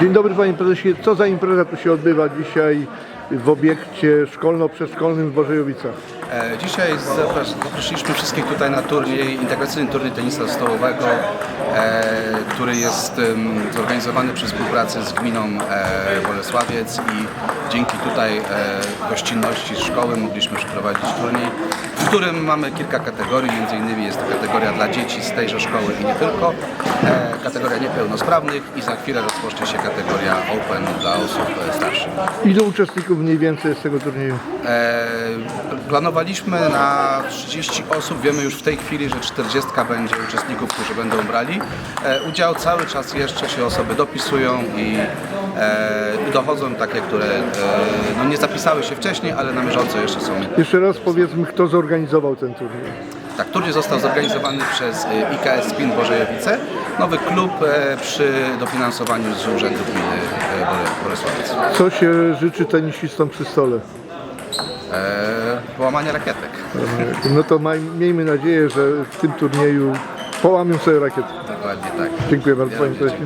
Dzień dobry panie prezesie. Co za impreza tu się odbywa dzisiaj w obiekcie szkolno-przedszkolnym w Bożejowicach? E, Dzisiaj zaprosiliśmy wszystkich tutaj na turniej, integracyjny turniej tenisa stołowego, e, który jest em, zorganizowany przy współpracy z gminą e, Bolesławiec i dzięki tutaj e, gościnności szkoły mogliśmy przeprowadzić turniej, w którym mamy kilka kategorii, między innymi jest to kategoria dla dzieci z tejże szkoły i nie tylko, kategoria niepełnosprawnych i za chwilę rozpocznie się kategoria Open dla osób e, starszych. Ilu uczestników mniej więcej jest tego turnieju? E, Planowaliśmy na 30 osób. Wiemy już w tej chwili, że 40 będzie uczestników, którzy będą brali e, udział. Cały czas jeszcze się osoby dopisują i, e, dochodzą takie, które e, no nie zapisały się wcześniej, ale na bieżąco jeszcze są. Jeszcze raz powiedzmy, kto zorganizował ten turniej. Tak, turniej został zorganizowany przez e, IKS Spin Bożejowice, nowy klub e, przy dofinansowaniu z Urzędu Gminy e, Bole- Bolesławiec. Co się życzy tenisistom przy stole? E, Połamanie rakietek. No to maj, miejmy nadzieję, że w tym turnieju połamią sobie rakiety. Dokładnie tak. Dziękuję bardzo Ja panie prezesie.